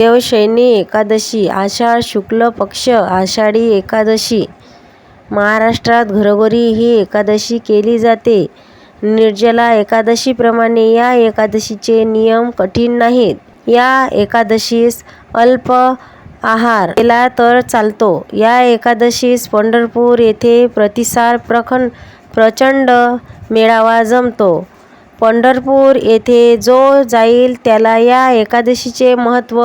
देवशयनी एकादशी आषाढ शुक्ल पक्ष आषाढी एकादशी. महाराष्ट्रात घरोघरी ही एकादशी केली जाते. निर्जला एकादशीप्रमाणे या एकादशीचे नियम कठीण नाहीत. या एकादशीस अल्प आहार केला तर चालतो. या एकादशीस पंढरपूर येथे प्रतिसार प्रखंड प्रचंड मेळावा जमतो. पंढरपूर येथे जो जाईल त्याला या एकादशीचे महत्त्व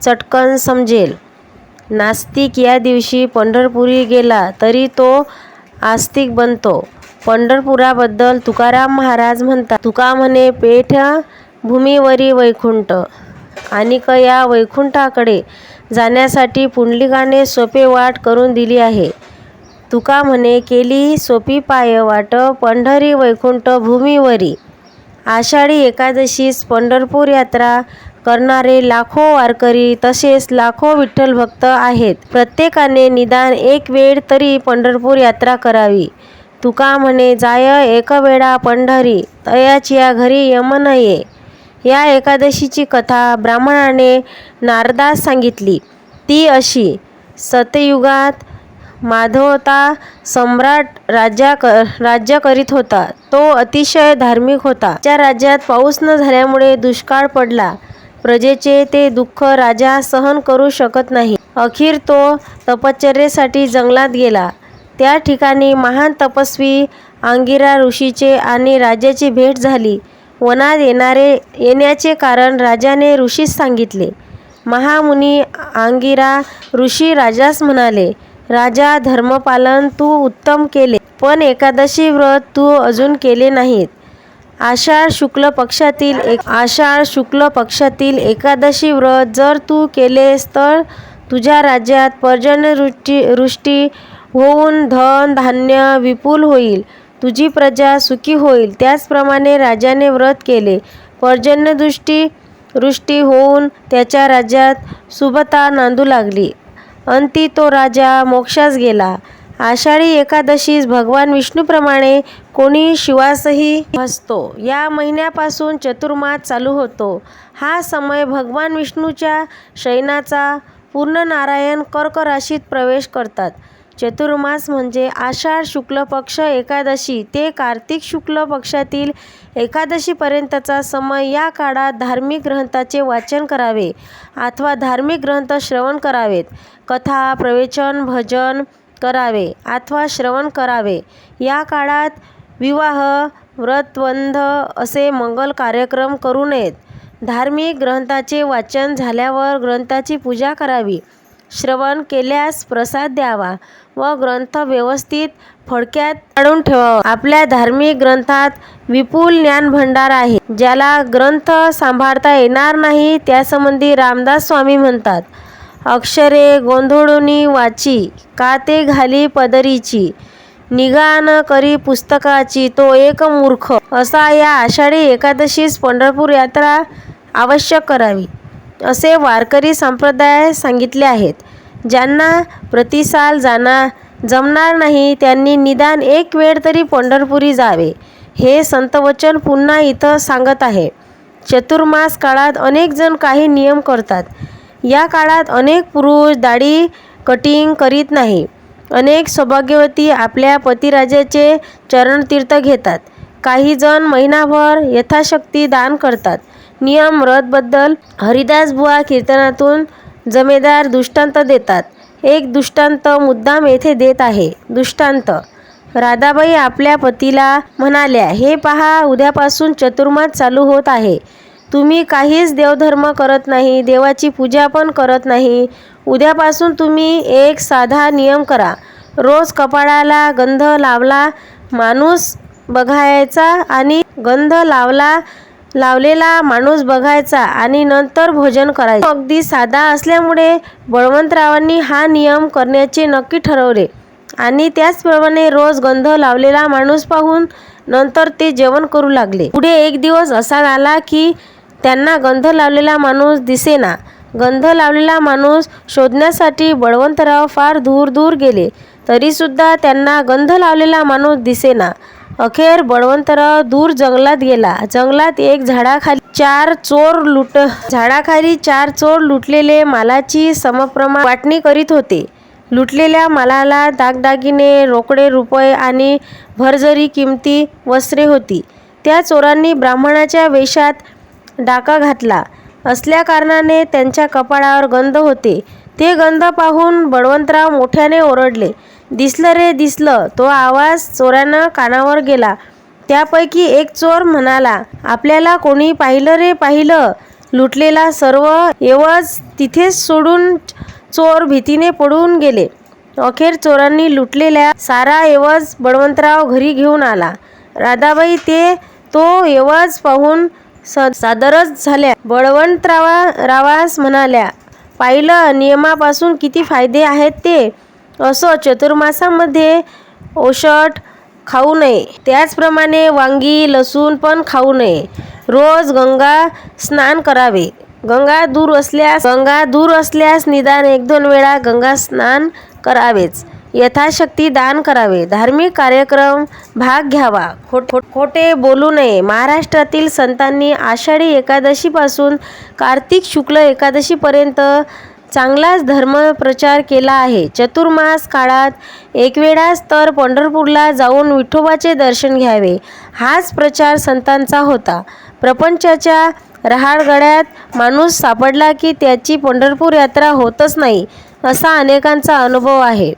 चटकन समजेल. नास्तिक या दिवशी पंढरपुरी गेला तरी तो आस्तिक बनतो. पंढरपुराबद्दल तुकाराम महाराज म्हणतात तुका म्हणे पेठ भूमीवरी वैकुंठ. आणिक या वैकुंठाकडे जाण्यासाठी पुंडलिकाने सोपे वाट करून दिली आहे. तुका म्हणे केली सोपी पाय वाट पंढरी वैकुंठ भूमीवरी. आषाढी एकादशीस पंढरपूर यात्रा करणारे लाखो वारकरी तसेच लाखो विठ्ठल भक्त आहेत. प्रत्येकाने निदान एक वेळ तरी पंढरपूर यात्रा करावी. तुका म्हणे जाय एक वेळा पंढरी तयाचिया घरी यम नये. या एकादशीची कथा ब्राह्मणाने नारदास सांगितली. ती अशी सतयुगात माधवता सम्राट राज्या क राज्य करीत होता. तो अतिशय धार्मिक होता. त्या राज्यात पाऊस न झाल्यामुळे दुष्काळ पडला. प्रजेचे ते दुःख राजा सहन करू शकत नाही. अखेर तो तपश्चर्येसाठी जंगलात गेला. त्या ठिकाणी महान तपस्वी आंगिरा ऋषीचे आणि राजाची भेट झाली. वनात येणारे येण्याचे कारण राजाने ऋषीस सांगितले. महामुनी आंगिरा ऋषी राजास म्हणाले राजा धर्मपालन तू उत्तम केले पण एकादशी व्रत तू अजून केले नाहीत. आषाढ शुक्ल पक्षातील एक आषाढ शुक्ल पक्षातील एकादशी व्रत जर तू केलेस तर तुझ्या राज्यात पर्जन्यवृष्टी वृष्टी होऊन धन धान्य विपुल होईल तुझी प्रजा सुखी होईल. त्याचप्रमाणे राजाने व्रत केले. पर्जन्यदृष्टी वृष्टी होऊन त्याच्या राज्यात सुबता नांदू लागली. अंती तो राजा मोक्षास गेला. आषाढी एकादशीस भगवान विष्णूप्रमाणे कोणी शिवासही भसतो या महिन्यापासून चतुर्मास चालू होतो. हा समय भगवान विष्णूच्या शयनाचा पूर्ण नारायण कर्क राशीत प्रवेश करतात. चतुर्मास म्हणजे आषाढ शुक्ल पक्ष एकादशी. ते कार्तिक शुक्ल पक्षातील एकादशीपर्यंतचा समय या काळात धार्मिक ग्रंथाचे वाचन करावे अथवा धार्मिक ग्रंथ श्रवण करावेत. कथा प्रवचन भजन करावे अथवा श्रवण करावे. या काळात विवाह व्रतबंध असे मंगल कार्यक्रम करू नयेत. धार्मिक ग्रंथाचे वाचन झाल्यावर ग्रंथाची पूजा करावी. श्रवण केल्यास प्रसाद द्यावा. व ग्रंथ व्यवस्थित फडक्यात काढून ठेवावा. आपल्या धार्मिक ग्रंथात विपुल ज्ञानभंडार आहे. ज्याला ग्रंथ सांभाळता येणार नाही त्यासंबंधी रामदास स्वामी म्हणतात अक्षरे गोंधळुनी वाची का ते घाली पदरीची? निगा न करी पुस्तकाची तो एक मूर्ख. असा या आषाढी एकादशीस पंढरपूर यात्रा आवश्यक करावी असे वारकरी संप्रदाय सांगितले आहेत. ज्यांना प्रतिसाल जाणार जमणार नाही त्यांनी निदान एक वेळ तरी पंढरपुरी जावे हे संतवचन पुन्हा इथं सांगत आहे. चतुर्मास काळात अनेक जण काही नियम करतात. या काळात अनेक पुरुष दाढी कटिंग करीत नाही. अनेक सौभाग्यवती आपल्या पतिराजाचे चरणतीर्थ घेतात. काही जण महिनाभर यथाशक्ती दान करतात. नियम व्रतबद्दल हरिदास बुवा कीर्तनातून जमेदार दृष्टांत देतात. एक दृष्टांत मुद्दाम येथे देत आहे. दृष्टांत. राधाबाई आपल्या पतीला म्हणाल्या हे पहा उद्यापासून चतुर्मास चालू होत आहे. तुम्ही काहीच देवधर्म करत नाही देवाची पूजा पण करत नाही. उद्यापासून तुम्ही एक साधा नियम करा. रोज कपाळाला गंध लावला माणूस बघायचा आणि गंध लावला लावलेला माणूस बघायचा आणि नंतर भोजन करायचे. अगदी साधा असल्यामुळे बळवंतरावांनी हा नियम करण्याचे नक्की ठरवले. आणि त्याचप्रमाणे रोज गंध लावलेला माणूस पाहून नंतर ते जेवण करू लागले. पुढे एक दिवस असा आला की त्यांना गंध लावलेला माणूस दिसेना. गंध लावलेला माणूस शोधण्यासाठी बळवंतराव फार दूर दूर गेले. तरीसुद्धा त्यांना गंध लावलेला माणूस दिसेना. अखेर बळवंतराव दूर जंगलात गेला. जंगलात एक झाडाखाली चार चोर लुट झाडाखाली चार चोर लुटलेले मालाची समप्रमाण वाटणी करीत होते. लुटलेल्या मालाला दागदागिने रोकडे रुपये आणि भरजरी किमती वस्त्रे होती. त्या चोरांनी ब्राह्मणाच्या वेशात डाका घातला. असल्याकारणाने त्यांच्या कपाळावर गंध होते. ते गंध पाहून बळवंतराव मोठ्याने ओरडले. दिसलं रे दिसलं. तो आवाज चोरांना कानावर गेला. त्यापैकी एक चोर म्हणाला आपल्याला कोणी पाहिलं रे पाहिलं? लुटलेला सर्व एवज तिथेच सोडून चोर भीतीने पडून गेले. अखेर चोरांनी लुटलेल्या सारा एवज बळवंतराव घरी घेऊन आला. राधाबाई ते तो एवज पाहून स सादरच झाल्या. बळवंतरावा रावास म्हणाल्या पाहिलं नियमापासून किती फायदे आहेत ते? असो चतुर्मासामध्ये ओषट खाऊ नये. त्याचप्रमाणे वांगी लसूण पण खाऊ नये. रोज गंगा स्नान करावे. गंगा दूर असल्यास गंगा दूर असल्यास निदान एक दोन वेळा गंगा स्नान करावेच. यथाशक्ती दान करावे. धार्मिक कार्यक्रम भाग घ्यावा. खोट खोट खोटे बोलू नये. महाराष्ट्रातील संतांनी आषाढी एकादशीपासून कार्तिक शुक्ल एकादशीपर्यंत चांगलाच धर्मप्रचार केला आहे. चतुर्मास काळात एकवेळाच तर पंढरपूरला जाऊन विठोबाचे दर्शन घ्यावे. हाच प्रचार संतांचा होता. प्रपंचाच्या रहाडगड्यात माणूस सापडला की त्याची पंढरपूर यात्रा होतच नाही असा अनेकांचा अनुभव आहे.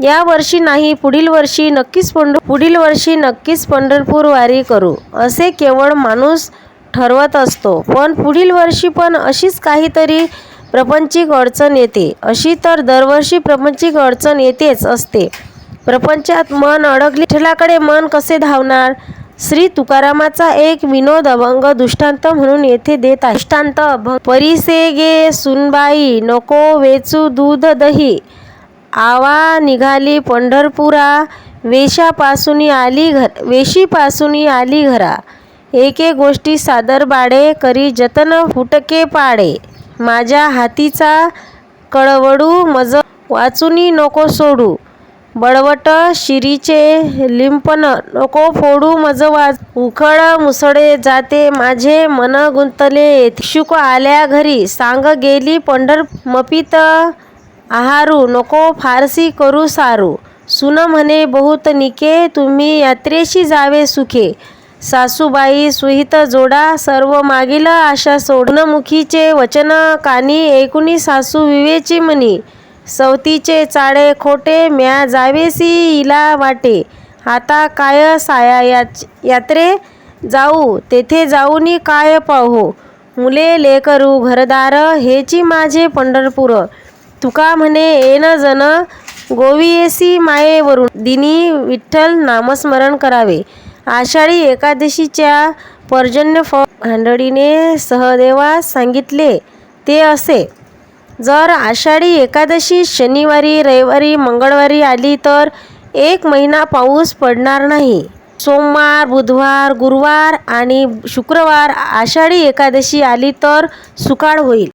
या वर्षी नाही पुढील वर्षी नक्कीच पंढ पुढील वर्षी नक्कीच पंढरपूर वारी करू असे केवळ माणूस ठरवत असतो. पण पुढील वर्षी पण अशीच काहीतरी प्रपंचिक अडचण येते. अशी तर दरवर्षी प्रपंचिक अडचण येतेच असते. प्रपंचात मन अडकले विठ्ठलाकडे मन कसे धावणार? श्री तुकारामाचा एक विनोद अभंग दृष्टांत म्हणून येथे देत आहे. दृष्टांत अभंग परिसे गे सुनबाई नको वेचू दूध दही. आवा निघाली पंढरपुरा वेशापासून आली घर वेशीपासून आली घरा. एके गोष्टी सादर बाडे करी जतन फुटके पाडे. माझ्या हातीचा कळवडू मज वाचुनी नको सोडू. बळवट शिरीचे लिंपन नको फोडू. मज वाज उखळ मुसळे जाते. माझे मन गुंतले. शुक आल्या घरी. सांग गेली पंढर मपित आहारू. नको फारसी करू सारू. सुन म्हणे बहुत निके. तुम्ही यात्रेशी जावे सुखे. सासूबाई सुहित जोडा सर्व मागील आशा सोडणमुखीचे वचन कानी ऐकुनी सासू विवेची म्हणी सवतीचे चाळे खोटे म्या जावेसी इला वाटे. आता काय साया याच यात्रे? जाऊ तेथे जाऊनी काय पाहू? मुले लेकरू घरदार हेची माझे पंढरपूर. तुका म्हणे येन जन गोवियेसी मायेवरून. दिनी विठ्ठल नामस्मरण करावे. आषाढी एकादशीच्या पर्जन्य फ भांडळीने सहदेवास सांगितले ते असे. जर आषाढी एकादशी शनिवारी रविवारी मंगळवारी आली तर एक महिना पाऊस पडणार नाही. सोमवार बुधवार गुरुवार आणि शुक्रवार आषाढी एकादशी आली तर सुकाळ होईल.